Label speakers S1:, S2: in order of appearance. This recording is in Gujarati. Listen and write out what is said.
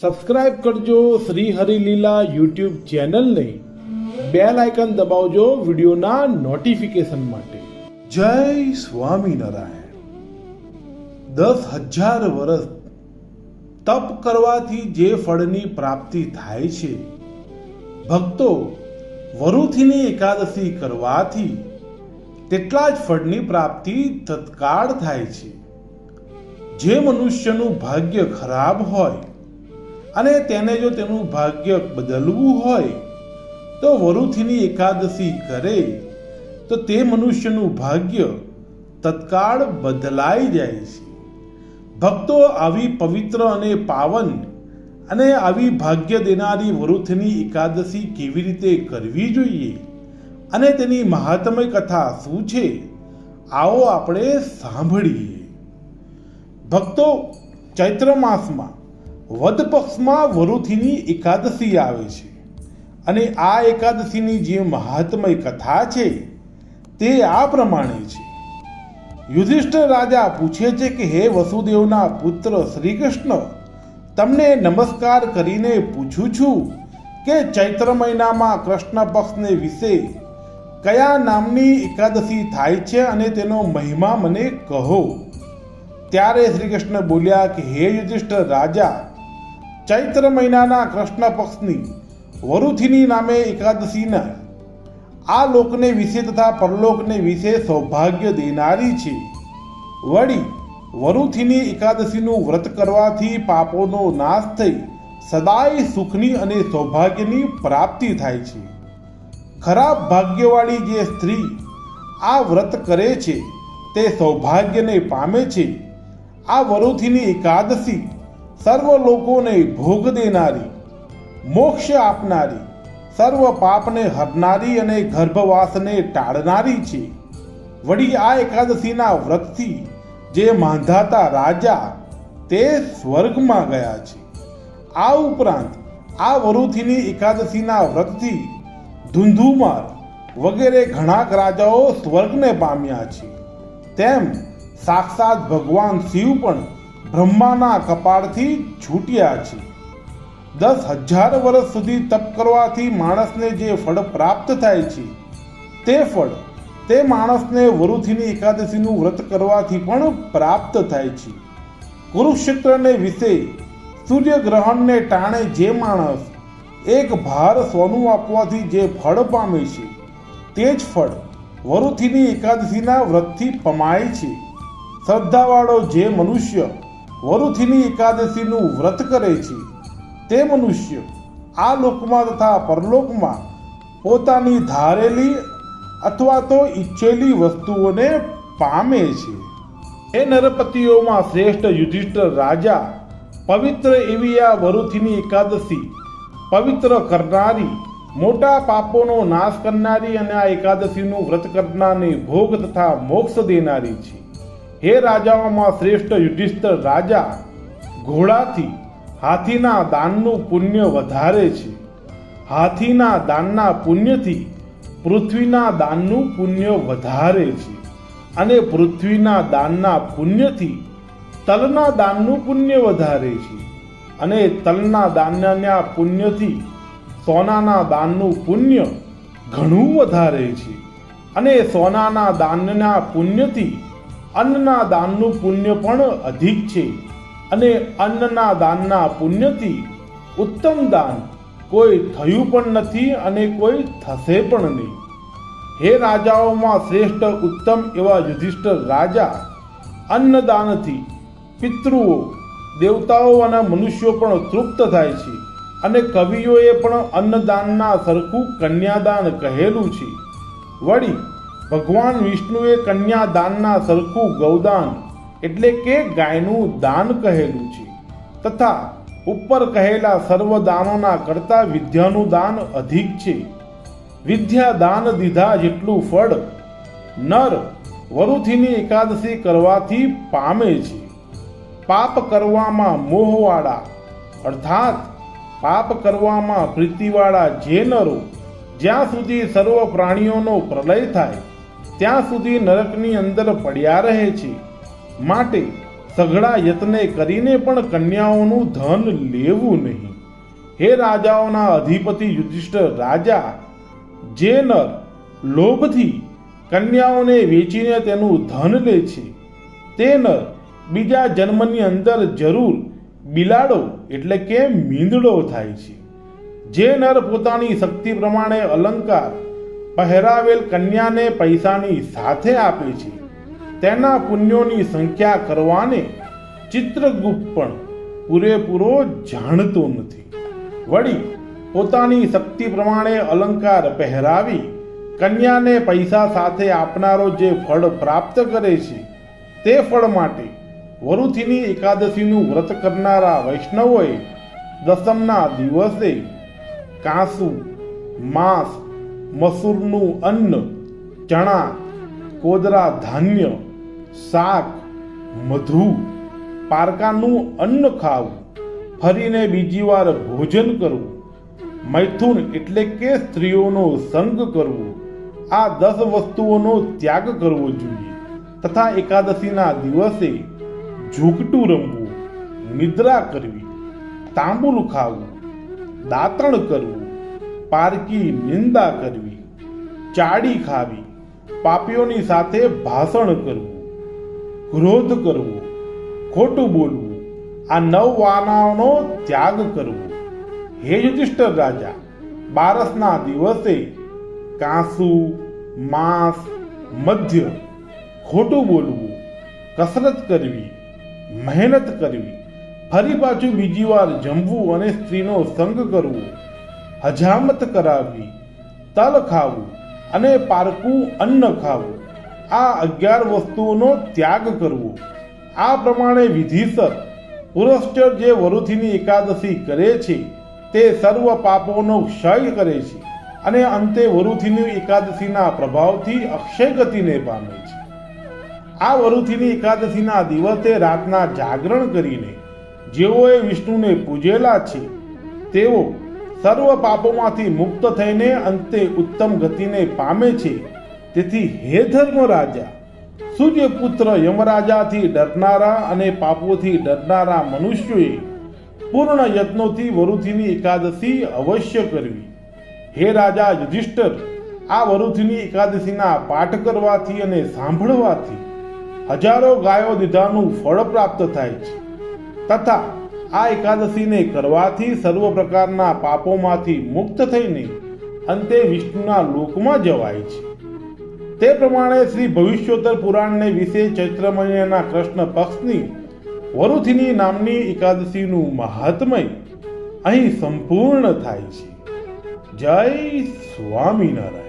S1: સબસ્ક્રાઇબ કરજો શ્રી હરિલીલા યુટ્યુબ ચેનલને. બેલ આઇકન દબાવજો વિડીયોના નોટિફિકેશન માટે. જય સ્વામિનારાયણ દસ હજાર વર્ષ તપ કરવાથી જે ફળની પ્રાપ્તિ થાય છે, ભક્તો વરુથીની એકાદશી કરવાથી તેટલા જ ફળની પ્રાપ્તિ તત્કાળ થાય છે. જે મનુષ્યનું ભાગ્ય ખરાબ હોય અને તેને જો તેનું ભાગ્ય બદલવું હોય, તો વરુથીની એકાદશી કરે, તો તે મનુષ્યનું ભાગ્ય તત્કાળ બદલાઈ જાય છે. ભક્તો આવી પવિત્ર અને પાવન અને આવી ભાગ્ય દેનારી વરુથની એકાદશી કેવી રીતે કરવી જોઈએ અને તેની મહાત્મય કથા શું છે, આવો આપણે સાંભળીએ. ભક્તો, ચૈત્ર માસમાં વદ પક્ષમાં વરુથીની એકાદશી આવે છે. અને આ એકાદશીની જે મહાત્મય કથા છે, તે આ પ્રમાણે છે. યુધિષ્ઠિર રાજા પૂછે છે કે, હે વસુદેવના પુત્ર શ્રી કૃષ્ણ તમને નમસ્કાર કરીને પૂછું છું કે ચૈત્ર મહિનામાં કૃષ્ણ પક્ષને વિશે કયા નામની એકાદશી થાય છે અને તેનો મહિમા મને કહો. ત્યારે શ્રી કૃષ્ણ બોલ્યા કે, હે યુધિષ્ઠિર રાજા ચૈત્ર મહિનાના કૃષ્ણ પક્ષની વરુથિની નામે એકાદશીના આ લોકને વિશે તથા પરલોકને વિશે સૌભાગ્ય દેનારી છે. વળી, વરુથિની એકાદશીનું વ્રત કરવાથી પાપોનો નાશ થઈ સદાય સુખની અને સૌભાગ્યની પ્રાપ્તિ થાય છે. ખરાબ ભાગ્યવાળી જે સ્ત્રી આ વ્રત કરે છે, તે સૌભાગ્યને પામે છે. આ વરુથિની એકાદશી સર્વ લોકોને ભોગ દેનારી, મોક્ષ આપનારી, સર્વ પાપને હરનારી અને ગર્ભવાસને ટાળનારી છે. વળી આ એકાદશીના વ્રતથી જે માંધાતા રાજા તે સ્વર્ગમાં ગયા છે. આ ઉપરાંત આ વરુથીની એકાદશીના વ્રતથી ધુંધુમાર વગેરે ઘણા રાજાઓ સ્વર્ગને પામ્યા છે. તેમ સાક્ષાત ભગવાન શિવ પણ બ્રહ્માના કપાળથી છૂટ્યા છે. દસ હજાર વર્ષ સુધી તપ કરવાથી માણસને જે ફળ પ્રાપ્ત થાય છે, તે ફળ તે માણસને વરુથીની એકાદશીનું વ્રત કરવાથી પણ પ્રાપ્ત થાય છે. કુરુક્ષેત્રને વિશે સૂર્યગ્રહણને ટાણે જે માણસ એક ભાર સોનું આપવાથી જે ફળ પામે છે, તે જ ફળ વરુથીની એકાદશીના વ્રતથી પમાય છે. શ્રદ્ધાવાળો જે મનુષ્ય વરુથીની એકાદશીનું વ્રત કરે છે. તે મનુષ્ય આ લોકમાં તથા પરલોકમાં પોતાની ધારેલી અથવા તો ઈચ્છેલી વસ્તુઓને પામે છે. એ નરપતિઓમાં શ્રેષ્ઠ યુધિષ્ઠ રાજા, પવિત્ર એવી આ વરુથીની એકાદશી, પવિત્ર કરનારી, મોટા પાપોનો નાશ કરનારી અને આ એકાદશીનું વ્રત કરનારને ભોગ તથા મોક્ષ દેનારી છે. હે રાજાઓમાં શ્રેષ્ઠ યુધિષ્ઠર રાજા ઘોડાથી હાથીના દાનનું પુણ્ય વધારે છે. હાથીના દાનના પુણ્યથી પૃથ્વીના દાનનું પુણ્ય વધારે છે અને પૃથ્વીના દાનના પુણ્યથી તલના દાનનું પુણ્ય વધારે છે અને તલના દાનના પુણ્યથી સોનાના દાનનું પુણ્ય ઘણું વધારે છે અને સોનાના દાનના પુણ્યથી અન્નના દાનનું પુણ્ય પણ અધિક છે. અને અન્નના દાનના પુણ્યથી ઉત્તમ દાન કોઈ થયું પણ નથી અને કોઈ થશે પણ નહીં. હે રાજાઓમાં શ્રેષ્ઠ, ઉત્તમ એવા યુધિષ્ઠર રાજા અન્નદાનથી પિતૃઓ, દેવતાઓ અને મનુષ્યો પણ તૃપ્ત થાય છે અને કવિઓએ પણ અન્નદાનના સરખું કન્યાદાન કહેલું છે. વળી ભગવાન વિષ્ણુએ કન્યાદાનના સરખું ગૌદાન એટલે કે ગાયનું દાન કહેલું છે. તથા ઉપર કહેલા સર્વ દાનોના કરતા વિદ્યાનું દાન અધિક છે. વિદ્યા દાન દીધા જેટલું ફળ નર વરુથીની એકાદશી કરવાથી પામે છે. પાપ કરવામાં મોહવાળા અર્થાત પાપ કરવામાં પ્રીતિવાળા જે નરો જ્યાં સુધી સર્વ પ્રાણીઓનો પ્રલય થાય ત્યાં સુધી નરકની અંદર પડ્યા રહે છે. માટે સઘળા યત્ને કરીને પણ કન્યાઓનું ધન લેવું નહીં. હે રાજાઓના અધિપતિ યુધિષ્ઠર રાજા, જે નર લોભથી કન્યાઓને વેચીને તેનું ધન લે છે, તે નર બીજા જન્મની અંદર જરૂર બિલાડો એટલે કે મીંદડો થાય છે. જે નર પોતાની શક્તિ પ્રમાણે અલંકાર પહેરાવેલ કન્યાને પૈસાની સાથે આપે છે. તેના પુણ્યોની સંખ્યા કરવાને ચિત્રગુપ્ત પણ પૂરેપૂરો જાણતો નથી. વળી પોતાની શક્તિ પ્રમાણે અલંકાર પહેરાવી કન્યાને પૈસા સાથે આપનારો જે ફળ પ્રાપ્ત કરે છે, તે ફળ માટે વરુથીની એકાદશીનું વ્રત કરનારા વૈષ્ણવોએ દસમના દિવસે કાંસુ, માંસ મસૂરનું અન્ન, ચણા, કોદરા, ધાન્ય, શાક, મધુ, પારકાનું અન્ન ખાવું, ફરીને બીજી વાર ભોજન કરવું, મૈથુન એટલે કે સ્ત્રીઓનો સંગ કરવો, આ દસ વસ્તુઓનો ત્યાગ કરવો જોઈએ. તથા એકાદશીના દિવસે ઝૂકટું રમવું, નિદ્રા કરવી, તાંબુલ ખાવું, દાંતણ કરવું પારકી નિંદા કરવી, ચાડી ખાવી, પાપીઓની સાથે ભાષણ કરવું, ક્રોધ કરવો, ખોટું બોલવું, આ નવ વાનાઓનો ત્યાગ કરવો. હે યુધિષ્ઠર રાજા, બારસના દિવસે કાંસુ, માંસ, મધ્ય, ખોટું બોલવું, કસરત કરવી, મહેનત કરવી, ફરી પાછું બીજી વાર જમવું અને સ્ત્રીનો સંગ કરવો. હજામત કરાવવી તલ ખાવું અને પારકું અન્ન ખાવું. આ અગિયાર વસ્તુઓનો ત્યાગ કરવો. આ પ્રમાણે વિધિસર પુરશ્ચર જે વરુથીની એકાદશી કરે છે, તે સર્વ પાપોનો ક્ષય કરે છે અને અંતે વરુથીની એકાદશીના પ્રભાવથી અક્ષય ગતિને પામે છે. આ વરુથીની એકાદશીના દિવસે રાતના જાગરણ કરીને જેઓએ વિષ્ણુને પૂજેલા છે, તેઓ સર્વ પાપોમાંથી મુક્ત થઈને અંતે ઉત્તમ ગતિને પામે છે. તેથી હે ધર્મ રાજા સૂર્યપુત્ર યમરાજાથી ડરનારા અને પાપોથી ડરનારા મનુષ્યોએ પૂર્ણ યત્નોથી વરુથીની એકાદશી અવશ્ય કરવી. હે રાજા યુધિષ્ઠર, આ વરુથીની એકાદશીના પાઠ કરવાથી અને સાંભળવાથી હજારો ગાયો દીધાનું ફળ પ્રાપ્ત થાય છે. તથા આ એકાદશીને કરવાથી સર્વ પ્રકારના પાપોમાંથી મુક્ત થઈને અંતે વિષ્ણુના લોકમાં જવાય છે. તે પ્રમાણે શ્રી ભવિષ્યોત્તર પુરાણને વિશે ચૈત્ર મહિનાના કૃષ્ણ પક્ષની વરુથિની નામની એકાદશીનું મહાત્મય અહીં સંપૂર્ણ થાય છે. જય સ્વામિનારાયણ.